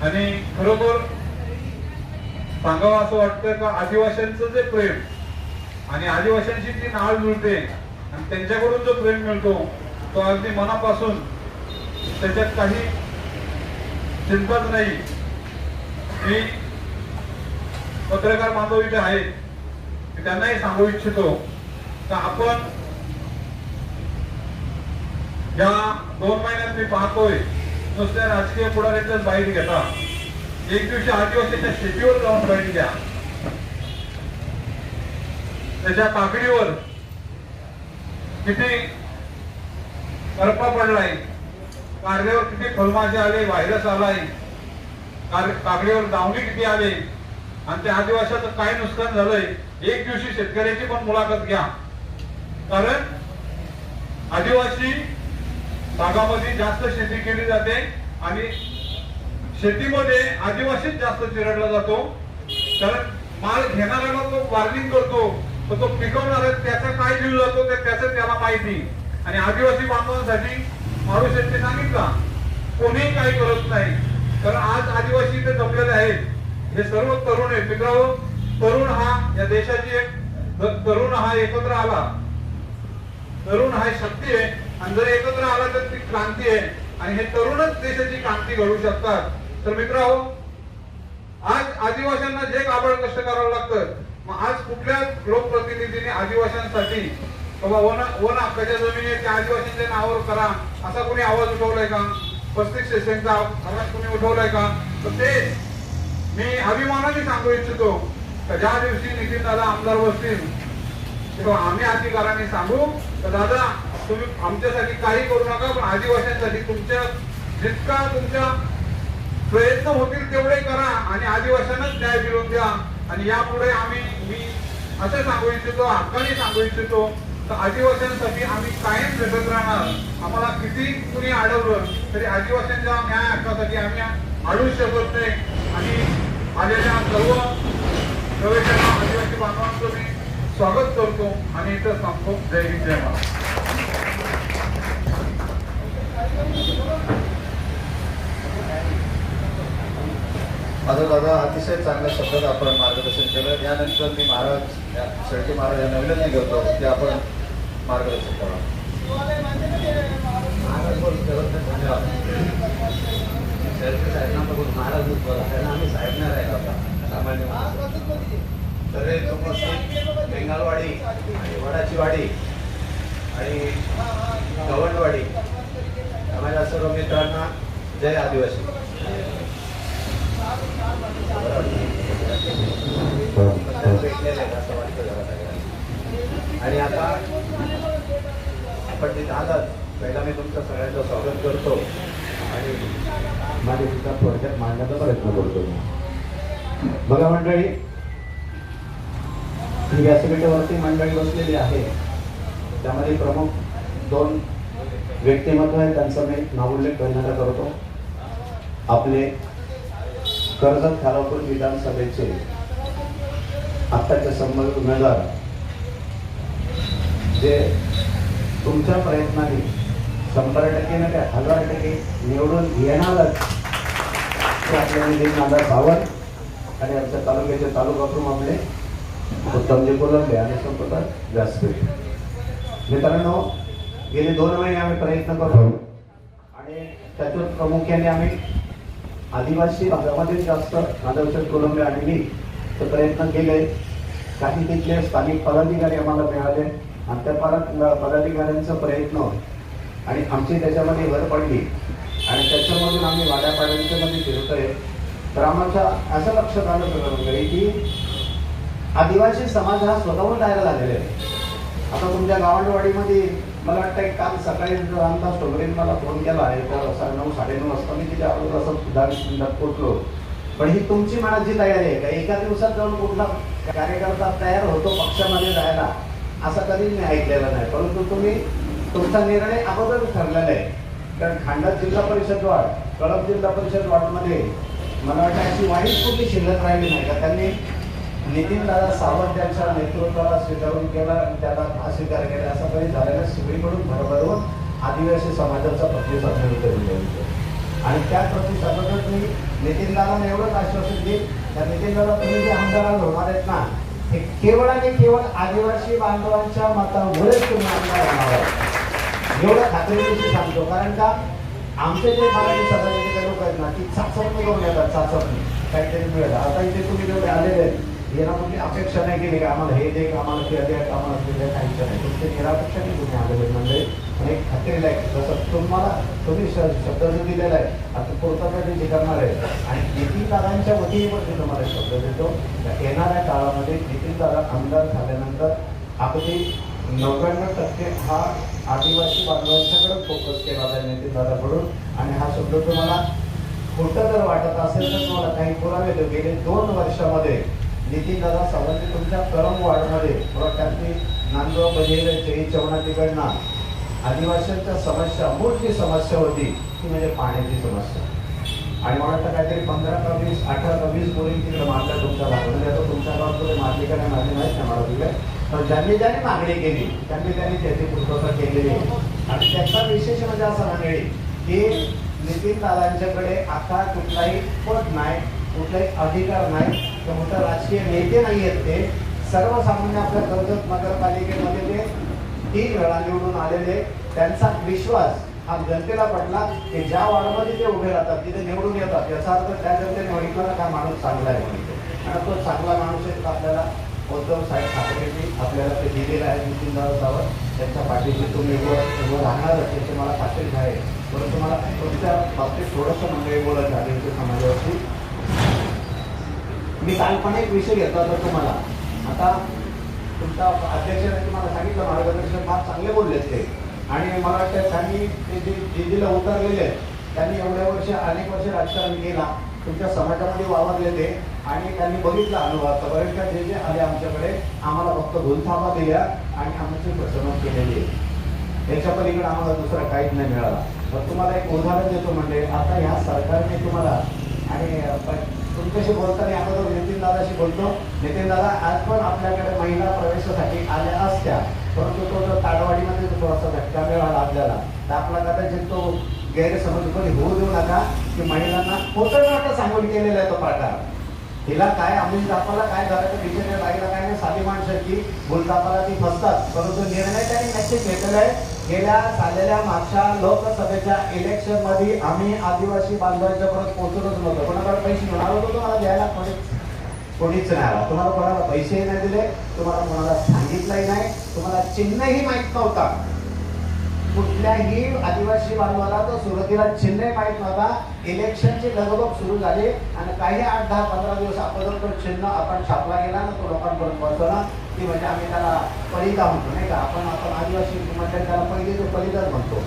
आणि खरोखर सांगावं असं वाटतं का आदिवाशांचं जे प्रेम आणि आदिवाशांची जी नाळ मिळते आणि त्यांच्याकडून जो प्रेम मिळतो तो अगदी मनापासून त्याच्यात काही चिंताच नाही. मी पत्रकार बांधव इथे आहे मी त्यांनाही सांगू इच्छितो का आपण या दोन महिन्यात मी पाहतोय नुसत्या राजकीय पुढाऱ्याच्याच बाहेर घेता. एक दिवशी आदिवासीच्या शेतीवर जाऊन बाहेर घ्या. त्याच्या काकडीवर किती करपा पडलाय कारल्यावर किती फलमाशे आले व्हायरस आलाय काकडीवर दावणी किती आले आणि त्या आदिवासाचं काय नुकसान झालंय एक दिवशी शेतकऱ्याची पण मुलाखत घ्या. कारण आदिवासी भागामध्ये जास्त शेती केली जाते आणि शेतीमध्ये आदिवासीच जास्त चिरडला जातो. कारण माल घेणाऱ्याला तो वार्निंग करतो तर तो पिकवणारा त्याचा काय जीव जातो ते त्याचं त्याला माहिती आणि आदिवासी बांधवांसाठी माणूस यांनी सांगितला कोणीही काही करत नाही. कारण आज आदिवासी इथे जमलेले आहेत. हे सर्व तरुण आहेत. मित्रांनो तरुण हा या देशाची एक तरुण हा एकत्र आला. तरुण हा शक्ती आहे. आणि जर एकत्र आला तर ती क्रांती आहे. आणि हे तरुणच देशाची क्रांती घडवू शकतात. तर मित्र हो आज आदिवासींना जे काबड कष्ट करावं लागतं मग आज कुठल्या लोकप्रतिनिधीने आदिवासींसाठी बाबा वन वन हक्काच्या जमिनी त्या आदिवासींच्या नावावर करा असा कोणी आवाज उठवलाय का? पस्तीस सेशनचा आवाज कोणी उठवलाय का? तर ते मी अभिमानाने सांगू इच्छितो ज्या दिवशी नितीन दादा आमदार बसतील तेव्हा आम्ही अधिकाराने सांगू तर दादा तुम्ही आमच्यासाठी काही करू नका पण आदिवासींसाठी तुमच्या जितका तुमच्या प्रयत्न होतील तेवढे करा आणि आदिवासींनाच न्याय मिळवून द्या. आणि यापुढे आम्ही मी असं सांगू इच्छितो हक्काने सांगू इच्छितो तर आदिवासींसाठी आम्ही कायम झटत राहणार. आम्हाला किती कुणी अडवलं तरी आदिवासींच्या न्याय हक्कासाठी आम्ही अडूच शकत नाही. आणि आलेल्या सर्व प्रवेशांना आदिवासी बांधवांचं मी स्वागत करतो आणि इथं सांगतो जय हिंद जय महाराज माझं दादा अतिशय चांगल्या शब्दात आपण मार्गदर्शन केलं. यानंतर मी महाराज या शेळके महाराज यांना विनंती करतो की आपण मार्गदर्शन करावं महाराज बोलतो धन्यवाद. शेळके साहेबांना बघून महाराज बोला त्यांना आम्ही साहेब नाही राहिला होता सामान्य तर हे उपस्थित बेंगालवाडी आणि वडाची वाडी आणि गवंडवाडी माझ्या सर्व मित्रांना जय आदिवासी. असं वाटतं जरा आणि आता आपण तिथे आलात पहिला मी तुमचं सगळ्यांचं स्वागत करतो. आणि माझ्या सुद्धा थोडक्यात मांडण्याचा प्रयत्न करतो बघा मंडळी ही व्यासपीठावरती मंडळी बसलेली आहे. त्यामध्ये प्रमुख दोन व्यक्तिमत्व आहे त्यांचा मी नावोल्लेख करण्याचा करतो. आपले कर्जत खालापूर विधानसभेचे आत्ताचे संबंध उमेदवार जे तुमच्या प्रयत्नाने शंभर टक्के ना काय हजार टक्के निवडून येणारच ते आपले नितीन सावंत आणि आमच्या तालुक्याचे तालुका प्रमुख आपले उत्तमजी कोलंबे आणि संपदा व्यासपीठ. मित्रांनो गेले दोन महिने आम्ही प्रयत्न करतो. आणि त्याच्यात प्रामुख्याने आम्ही आदिवासी भागामध्ये जास्त माधवचंद कोलंबे आणि मी ते प्रयत्न केले. काही तिथले स्थानिक पदाधिकारी आम्हाला मिळाले आणि त्या पदा पदाधिकाऱ्यांचा प्रयत्न आणि आमची त्याच्यामध्ये भर पडली. आणि त्याच्यामधून आम्ही वाड्यापाड्यांच्या मध्ये फिरतोय. तर आम्हाला असं लक्षात आलं सगळं की आदिवासी समाज हा स्वतःहून जायला लागलेला आहे. आता तुमच्या गावंडवाडीमध्ये मला वाटतं एक काल सकाळी रामदास टोंगरेने मला फोन केला आहे तर सा- नऊ साडेनऊ वाजता मी तिच्या अगोदर असं दहा मिनिटात पोचलो पण ही तुमची मनाची तयारी आहे का एका दिवसात जाऊन कुठला कार्यकर्ता तयार होतो पक्षामध्ये जायला असं कधी मी ऐकलेलं नाही. परंतु तुम्ही तुमचा निर्णय अगोदर ठरलेला आहे. कारण खांडा जिल्हा परिषद वार्ड कळप जिल्हा परिषद वार्डमध्ये मला वाटतं अशी वाईट कुठली शिल्लक राहिली नाही का त्यांनी नितीन दादा सावंत यांच्या नेतृत्वाला स्वीकारून केला आणि त्याला अस्वीकार केला. असं काही झालेलं सगळीकडून भरभरून आदिवासी समाजाचा प्रतिसाद मिळतो आणि त्या प्रतिसादातच मी नितीन दादांना एवढंच आश्वासन देईल तर नितीन दादा तुम्ही जे आमदार होणार आहेत ना हे केवळ आणि केवळ आदिवासी बांधवांच्या मतामुळेच तुम्ही आमदार होणार आहात. एवढं खात्रीशीर सांगतो कारण का आमचे जे मराठी समाजाचे लोक आहेत ना ती चाचपणी करून येतात चाचपणी. काहीतरी मिळेल. आता इथे तुम्ही जेवढे आलेले आहेत म्हणजे अपेक्षा नाही केली की आम्हाला हे दे आम्हाला ते दे आम्हाला ते द्या काहीच नाही. तुमचे निरापेक्षाने तुम्ही आलेले म्हणजे आणि खात्रीला आहे जसं तुम्हाला तुम्ही शब्द जो दिलेला आहे आता पूर्तता जे करणार आहे आणि किती दादांच्या वतीने पण मी तुम्हाला शब्द देतो येणाऱ्या काळामध्ये नितीन दादा आमदार झाल्यानंतर अगदी नव्याण्णव टक्के हा आदिवासी बांधवांच्याकडे फोकस केला जाईल नितीन दादाकडून आणि हा शब्द तुम्हाला खोटं जर वाटत असेल तर तुम्हाला काही पुरावे गेले दोन वर्षामध्ये नितीन दादा सावंत तुमच्या करम वार्डमध्ये त्यांनी नांदगाव बजेल जई चव्हाणा तिकडनं आदिवासींच्या समस्या मोठी समस्या होती ती म्हणजे पाण्याची समस्या. आणि मला वाटतं काहीतरी पंधरा का वीस अठरा का वीस बोरी तिकडे मारल्या तुमच्या भागामध्ये म्हणजे आता तुमच्या गावामध्ये मारली का नाही मारली माहीत नाही मला तिकडे. पण ज्यांनी ज्यांनी मागणी केली त्यांनी त्यांनी त्याची पूर्तता केलेली. आणि त्याचा विशेष म्हणजे असा मंडळी की नितीन दादांच्याकडे आता कुठलाही पद नाही. कुठलाही अधिकार नाही तर राजकीय नेते नाही आहेत ते सर्वसामान्य आपल्या कर्जत नगरपालिकेमध्ये ते तीन वेळा निवडून आलेले त्यांचा विश्वास हा जनतेला पडला की ज्या वार्डमध्ये ते उभे राहतात तिथे निवडून येतात. याचा अर्थ त्या जनतेने बघितलं काय का माणूस चांगला आहे म्हणतो आणि तो चांगला माणूस आहे तर आपल्याला उद्धव साहेब ठाकरेंनी आपल्याला ते दिलेलं आहे नितीन सावंत त्यांच्या पाठीशी तुम्ही उभं उभं राहणारच त्याची मला खात्री आहे. परंतु मला तुमच्या बाबतीत थोडंसं मंडळी बोलत आहे समाजावरती मी काही पण एक विषय घेतला होता तुम्हाला. आता तुमचा अध्यक्षाने तुम्हाला सांगितलं मार्गदर्शन फार चांगले बोललेत ते. आणि मला वाटतं त्यांनी ते जे दिल्लीला उतरलेले आहेत, त्यांनी एवढ्या वर्ष अनेक वर्ष राजकारण केला. तुमच्या समाजामध्ये वावरले ते. आणि त्यांनी बघितलं अनुभव. आतापर्यंत जे जे आले आमच्याकडे आम्हाला फक्त भूलथापा दिल्या आणि आमची फसवणूक केलेली. आहे याच्या पलीकडे आम्हाला दुसरा काहीच नाही मिळाला. तर तुम्हाला एक उदाहरण देतो म्हणजे आता ह्या सरकारने तुम्हाला आणि तुमच्याशी बोलताना आपण नितीन दादाशी बोलतो नितीन दादा आज पण आपल्याकडे महिला प्रवेशासाठी आल्या असत्या परंतु तो जर ताडवाडीमध्ये जो थोडासा धक्का मिळाला आपल्याला तर आपला कदाचित तो गैरसमज कधी होऊ देऊ नका की महिलांना खोटं नाटं सांगून केलेला आहे तो पाठा हिला काय अमित जापाला काय झालं तर बिचाऱ्या बाईला काय नाही साधी माणसं की भूलतापाला ती फसतात. परंतु निर्णय त्यांनी नक्कीच घेतलेला आहे. गेल्या चाललेल्या मागच्या लोकसभेच्या इलेक्शनमध्ये आम्ही आदिवासी बांधवांच्या परत पोहोचतच नव्हतो. कोणाकडे पैसे घेऊन होतो तुम्हाला द्यायला कोणी कोणीच नाही आला. तुम्हाला कोणाला पैसेही नाही दिले तुम्हाला कोणाला सांगितलंही नाही. तुम्हाला चिन्हही माहीत नव्हता. कुठल्याही आदिवासी बांधवाला तो सुरुवातीला चिन्ह माहीत नव्हता. इलेक्शनची लगबग सुरू झाली आणि काही आठ दहा पंधरा दिवस अगोदर तो चिन्ह आपण छापला गेला ना तो लोकांपर्यंत पोहोचवला की म्हणजे आम्ही त्याला पलिता म्हणतो नाही का? आपण आपण आदिवासी म्हणजे त्याला पहिले तो पलिताच म्हणतो.